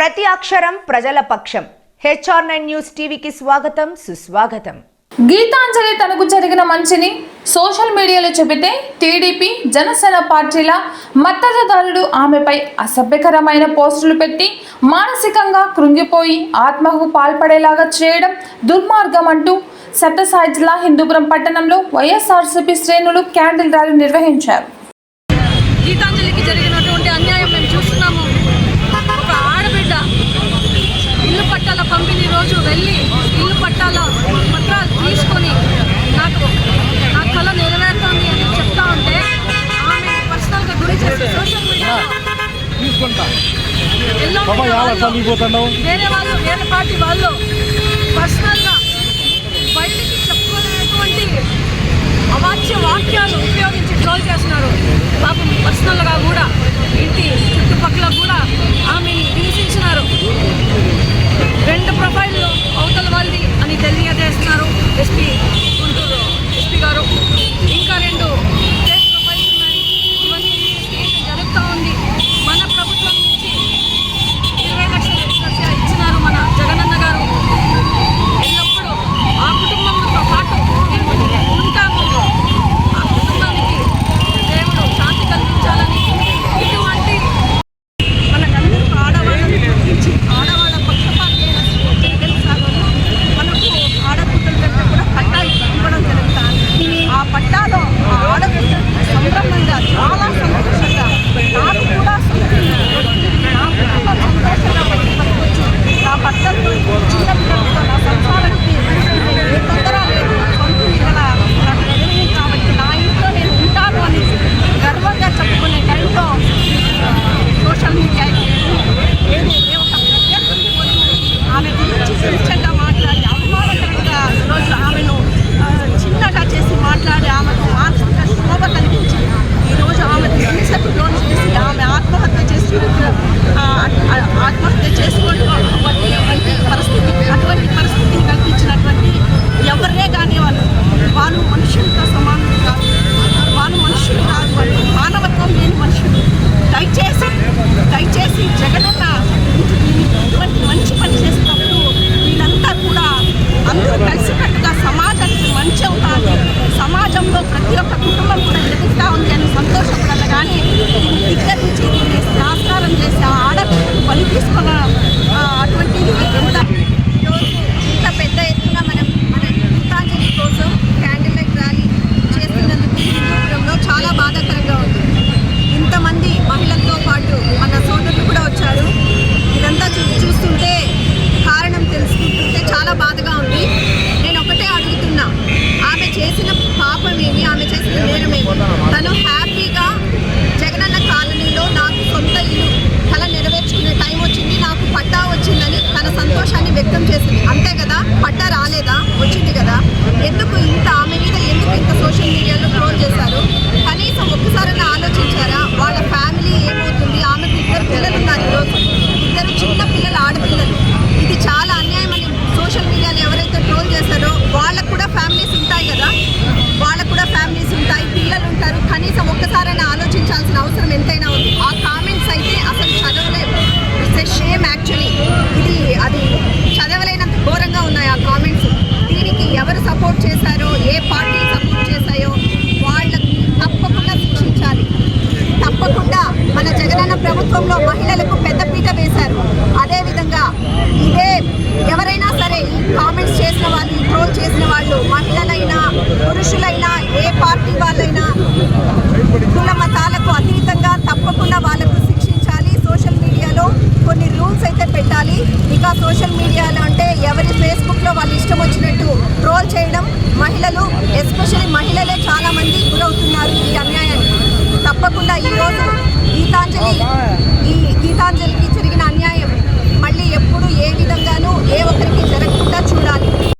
ప్రతి అక్షరం ప్రజల పక్షం. హెచ్ఆర్ నైన్ న్యూస్ టీవీకి స్వాగతం సుస్వాగతం. గీతాంజలి తనకు జరిగిన మంచిని సోషల్ మీడియాలో చెబితే టీడీపీ జనసేన పార్టీల మద్దతుదారుడు ఆమెపై అసభ్యకరమైన పోస్టులు పెట్టి మానసికంగా కృంగిపోయి ఆత్మకు పాల్పడేలాగా చేయడం దుర్మార్గం అంటూ సత్యసాయి జిల్లా హిందూపురం పట్టణంలో వైఎస్ఆర్సీపీ శ్రేణులు క్యాండిల్ ర్యాలీ నిర్వహించారు. గీతాంజలికి జరిగినటువంటి రోజు వెళ్ళి ఇల్లు పట్టాలో పత్రాలు తీసుకొని నాకు నా కళ నెరవేరుతుంది అని చెప్తా ఉంటే ఆమె పర్సనల్గా గురి చేసి సోషల్ మీడియాలో వేరే వాళ్ళు వేరే పార్టీ వాళ్ళు పర్సనల్గా బయటికి చేసింది. అంతే కదా? పట్ట రాలేదా? వచ్చింది కదా? ఎందుకు ఇంత